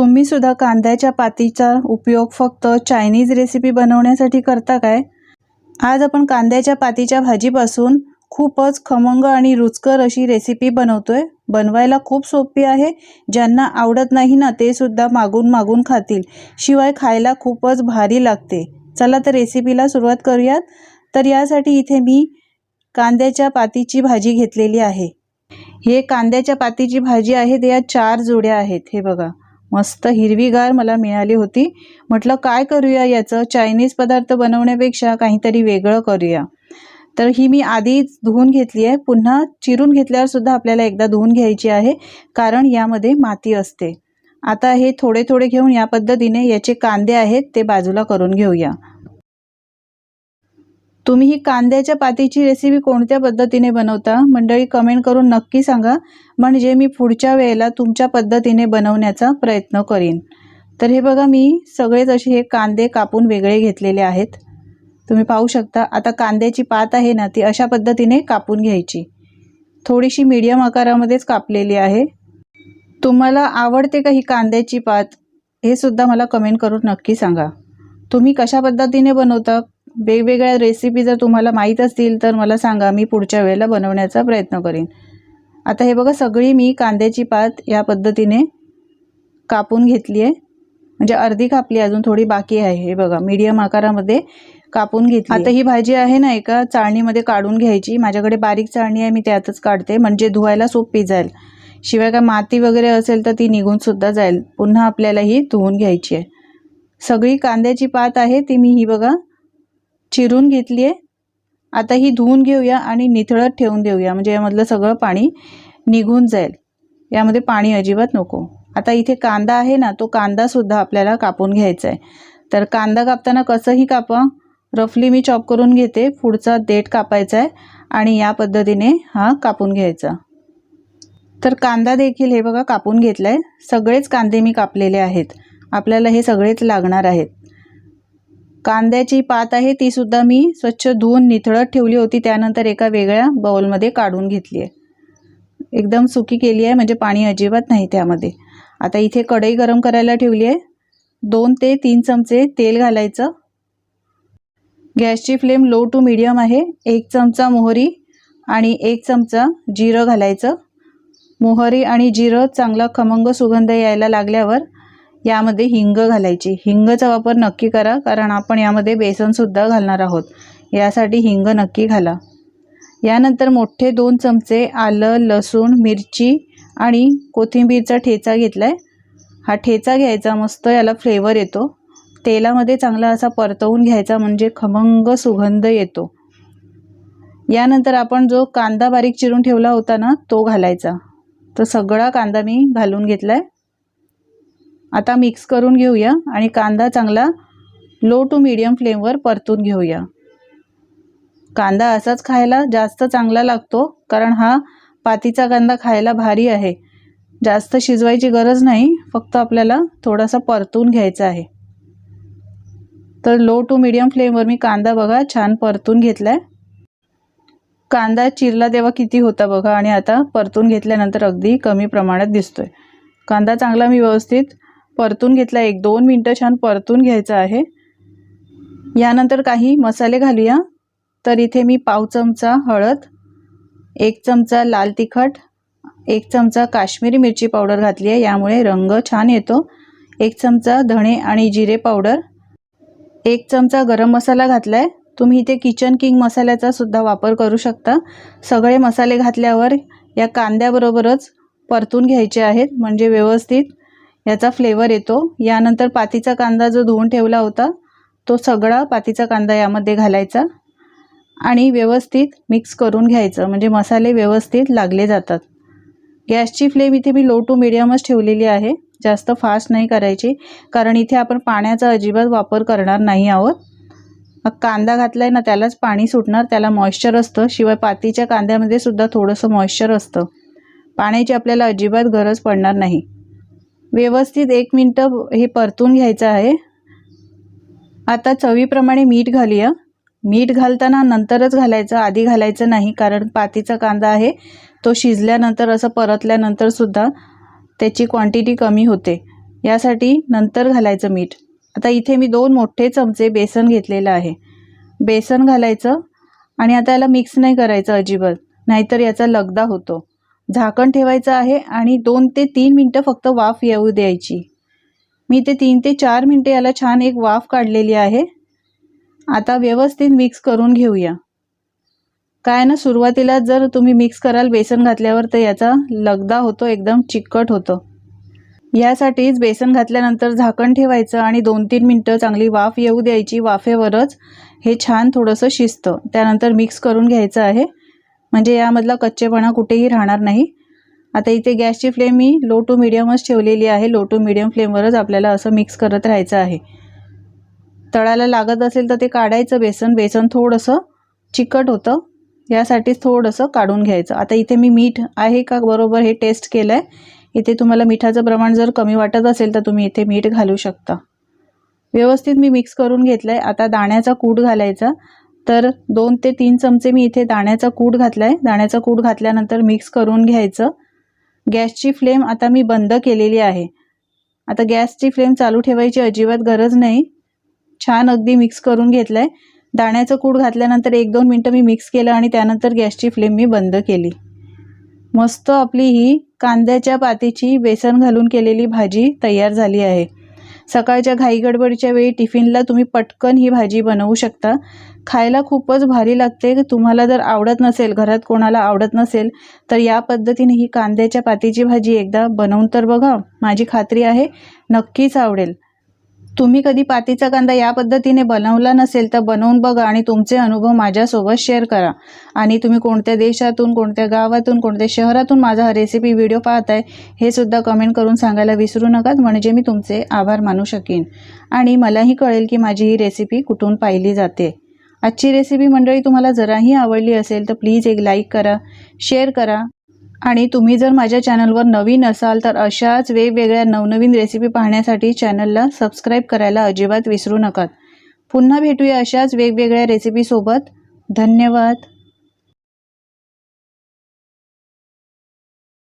तुम्ही सुद्धा कांद्याच्या पातीचा उपयोग फक्त चायनीज रेसिपी बनवण्यासाठी करता काय? आज आपण कांद्याच्या पातीच्या भाजीपासून खूपच खमंग आणि रुचकर अशी रेसिपी बनवतोय. बनवायला खूप सोपी आहे. ज्यांना आवडत नाही ना ते सुद्धा मागून मागून खातील. शिवाय खायला खूपच भारी लागते. चला तर रेसिपीला सुरुवात करूयात. तर यासाठी इथे मी कांद्याच्या पातीची भाजी घेतलेली आहे. हे कांद्याच्या पातीची भाजी आहे. ते या चार जोड्या आहेत. हे बघा. मस्त हिरवीगार मला मिळाली होती. म्हटलं काय करूया याचं? चायनीज पदार्थ बनवण्यापेक्षा काहीतरी वेगळं करूया. तर ही मी आधीच धुवून घेतली आहे. पुन्हा चिरून घेतल्यावर सुद्धा आपल्याला एकदा धुवून घ्यायची आहे कारण यामध्ये माती असते. आता हे थोडे थोडे घेऊन या पद्धतीने याचे कांदे आहेत ते बाजूला करून घेऊया. तुम्ही ही कांद्याच्या पातीची रेसिपी कोणत्या पद्धतीने बनवता? मंडळी कमेंट करून नक्की सांगा. म्हणजे मी पुढच्या वेळेला तुमच्या पद्धतीने बनवण्याचा प्रयत्न करीन. तर हे बघा मी सगळेच असे हे कांदे कापून वेगळे घेतलेले आहेत. तुम्ही पाहू शकता आता कांद्याची पात आहे ना ती अशा पद्धतीने कापून घ्यायची. थोडीशी मीडियम आकारामध्येच कापलेली आहे. तुम्हाला आवडते का ही कांद्याची पात? हे सुद्धा मला कमेंट करून नक्की सांगा. तुम्ही कशा पद्धतीने बनवता? वेगवेगळ्या रेसिपी जर तुम्हाला माहीत असतील तर मला सांगा. मी पुढच्या वेळेला बनवण्याचा प्रयत्न करीन. आता हे बघा सगळी मी कांद्याची पात या पद्धतीने कापून घेतली आहे म्हणजे अर्धी कापली अजून थोडी बाकी आहे. हे बघा मीडियम आकारामध्ये कापून घेतली आता ही भाजी आहे ना एका चाळणीमध्ये काढून घ्यायची. माझ्याकडे बारीक चाळणी आहे मी त्यातच काढते. म्हणजे धुवायला सोपी जाईल. शिवाय काय माती वगैरे असेल तर ती निघून सुद्धा जाईल. पुन्हा आपल्याला ही धुवून घ्यायची आहे. सगळी कांद्याची पात आहे ती मी ही बघा चिरून घेतली आहे आता ही धुवून घेऊया आणि निथळत ठेवून देऊया. म्हणजे यामधलं सगळं पाणी निघून जाईल. यामध्ये पाणी अजिबात नको. आता इथे कांदा आहे ना तो कांदासुद्धा आपल्याला कापून घ्यायचा आहे तर कांदा कापताना कसंही कापा. रफली मी चॉप करून घेते. पुढचा देठ कापायचा आहे आणि या पद्धतीने हा कापून घ्यायचा. तर कांदा देखील हे बघा कापून घेतला आहे सगळेच कांदे मी कापलेले आहेत. आपल्याला हे सगळेच लागणार आहेत. कांद्याची पात आहे ती सुद्धा मी स्वच्छ धुवून निथळत ठेवली होती. त्यानंतर एका वेगळ्या बाउलमध्ये काढून घेतली आहे एकदम सुकी केली आहे म्हणजे पाणी अजिबात नाही त्यामध्ये. आता इथे कढई गरम करायला ठेवली आहे दोन ते तीन चमचे तेल घालायचं. गॅसची फ्लेम लो टू मिडियम आहे. एक चमचा मोहरी आणि एक चमचा जिरं घालायचं. मोहरी आणि जिरं चांगला खमंग सुगंध यायला लागल्यावर यामध्ये हिंग घालायची. हिंगचा वापर नक्की करा कारण आपण यामध्ये बेसनसुद्धा घालणार आहोत. यासाठी हिंग नक्की घाला. यानंतर मोठे दोन चमचे आलं लसूण मिरची आणि कोथिंबीरचा ठेचा घेतला आहे हा ठेचा घ्यायचा मस्त याला फ्लेवर येतो. तेलामध्ये चांगला असा परतवून घ्यायचा म्हणजे खमंग सुगंध येतो. यानंतर आपण जो कांदा बारीक चिरून ठेवला होता ना तो घालायचा. तर सगळा कांदा मी घालून घेतला आहे आता मिक्स करून घेऊया आणि कांदा चांगला लो टू मीडियम फ्लेमवर परतून घेऊया. कांदा असाच खायला जास्त चांगला लागतो कारण हा पातीचा कांदा खायला भारी आहे. जास्त शिजवायची गरज नाही फक्त आपल्याला थोडासा परतून घ्यायचा आहे. तर लो टू मीडियम फ्लेमवर मी कांदा बघा छान परतून घेतला आहे कांदा चिरला तेव्हा किती होता बघा आणि आता परतून घेतल्यानंतर अगदी कमी प्रमाणात दिसतोय. कांदा चांगला मी व्यवस्थित परतून घेतला. एक दोन मिनटं छान परतून घ्यायचं आहे. यानंतर काही मसाले घालूया. तर इथे मी पाव चमचा हळद एक चमचा लाल तिखट एक चमचा काश्मीरी मिरची पावडर घातली आहे. यामुळे रंग छान येतो. एक चमचा धणे आणि जिरे पावडर एक चमचा गरम मसाला घातला आहे तुम्ही इथे किचन किंग मसाल्याचा सुद्धा वापर करू शकता. सगळे मसाले घातल्यावर या कांद्याबरोबरच परतून घ्यायचे आहेत. म्हणजे व्यवस्थित याचा फ्लेवर येतो. यानंतर पातीचा कांदा जो धुवून ठेवला होता तो सगळा पातीचा कांदा यामध्ये घालायचा आणि व्यवस्थित मिक्स करून घ्यायचं. म्हणजे मसाले व्यवस्थित लागले जातात. गॅसची फ्लेम इथे मी लो टू मिडियमच ठेवलेली आहे. जास्त फास्ट नाही करायची. कारण इथे आपण पाण्याचा अजिबात वापर करणार नाही आहोत. मग कांदा घातला आहे ना त्यालाच पाणी सुटणार. त्याला मॉइश्चर असतं. शिवाय पातीच्या कांद्यामध्ये सुद्धा थोडंसं मॉइश्चर असतं. पाण्याची आपल्याला अजिबात गरज पडणार नाही. व्यवस्थित एक मिनटं हे परतून घ्यायचं आहे. आता चवीप्रमाणे मीठ घालूया. मीठ घालताना नंतरच घालायचं आधी घालायचं नाही कारण पातीचा कांदा आहे. तो शिजल्यानंतर असं परतल्यानंतर सुद्धा त्याची क्वांटिटी कमी होते. यासाठी नंतर घालायचं मीठ. आता इथे मी दोन मोठे चमचे बेसन घेतलेलं आहे. बेसन घालायचं आणि आता याला मिक्स नाही करायचं अजिबात. नाहीतर याचा लगदा होतो. झाकण ठेवायचं आहे आणि दोन ते तीन मिनटं फक्त वाफ येऊ द्यायची. मी ते तीन ते चार मिनटं याला छान एक वाफ काढलेली आहे. आता व्यवस्थित मिक्स करून घेऊया. काय ना सुरुवातीला जर तुम्ही मिक्स कराल बेसन घातल्यावर तर याचा लगदा होतो एकदम चिकट होतो. यासाठीच बेसन घातल्यानंतर झाकण ठेवायचं आणि दोन तीन मिनटं चांगली वाफ येऊ द्यायची. वाफेवरच हे छान थोडंसं शिजतं. त्यानंतर मिक्स करून घ्यायचं आहे. म्हणजे यामधला कच्चेपणा कुठेही राहणार नाही. आता इथे गॅसची फ्लेम मी लो टू मिडियमच ठेवलेली आहे. लो टू मिडियम फ्लेमवरच आपल्याला असं मिक्स करत राहायचं आहे. तळाला लागत असेल तर ते काढायचं बेसन. बेसन थोडंसं चिकट होतं. यासाठीच थोडंसं काढून घ्यायचं. आता इथे मी मीठ आहे का बरोबर हे टेस्ट केलं आहे इथे तुम्हाला मिठाचं प्रमाण जर कमी वाटत असेल तर तुम्ही इथे मीठ घालू शकता. व्यवस्थित मी मिक्स करून घेतलं आहे आता दाण्याचा कूट घालायचा. तर दोन ते तीन चमचे मी इथे दाण्याचा कूट घातला आहे दाण्याचा कूट घातल्यानंतर मिक्स करून घ्यायचं. गॅसची फ्लेम आता मी बंद केलेली आहे. आता गॅसची फ्लेम चालू ठेवायची अजिबात गरज नाही. छान अगदी मिक्स करून घेतलं आहे दाण्याचं कूट घातल्यानंतर एक दोन मिनटं मी मिक्स केलं आणि त्यानंतर गॅसची फ्लेम मी बंद केली. मस्त आपली ही कांद्याच्या पातीची बेसन घालून केलेली भाजी तयार झाली आहे. सकाळच्या घाईगडबडीच्या वेळी टिफिनला तुम्ही पटकन ही भाजी बनवू शकता. खायला खूपच भारी लागते. तुम्हाला जर आवडत नसेल घरात कोणाला आवडत नसेल तर या पद्धतीने ही कांद्याच्या पातीची भाजी एकदा बनवून तर बघा. माझी खात्री आहे नक्कीच आवडेल. तुम्ही कधी पातीचा कांदा या पद्धतीने बनवला नसेल तर बनवून बघा आणि तुमचे अनुभव माझ्यासोबत शेअर करा. आणि तुम्ही कोणत्या देशातून कोणत्या गावातून कोणत्या शहरातून माझा हा रेसिपी व्हिडिओ पाहताय हे सुद्धा कमेंट करून सांगायला विसरू नका. म्हणजे मी तुमचे आभार मानू शकेन. आणि मलाही कळेल की माझी ही रेसिपी कुठून पाहिली जाते. आजची रेसिपी मंडळी तुम्हाला जराही आवडली असेल तर प्लीज एक लाईक करा शेअर करा. आणि तुम्ही जर माझ्या चॅनलवर नवीन असाल तर अशाच वेगवेगळ्या नवनवीन रेसिपी पाहण्यासाठी चॅनलला सबस्क्राईब करायला अजिबात विसरू नका. पुन्हा भेटूया अशाच वेगवेगळ्या रेसिपीसोबत धन्यवाद.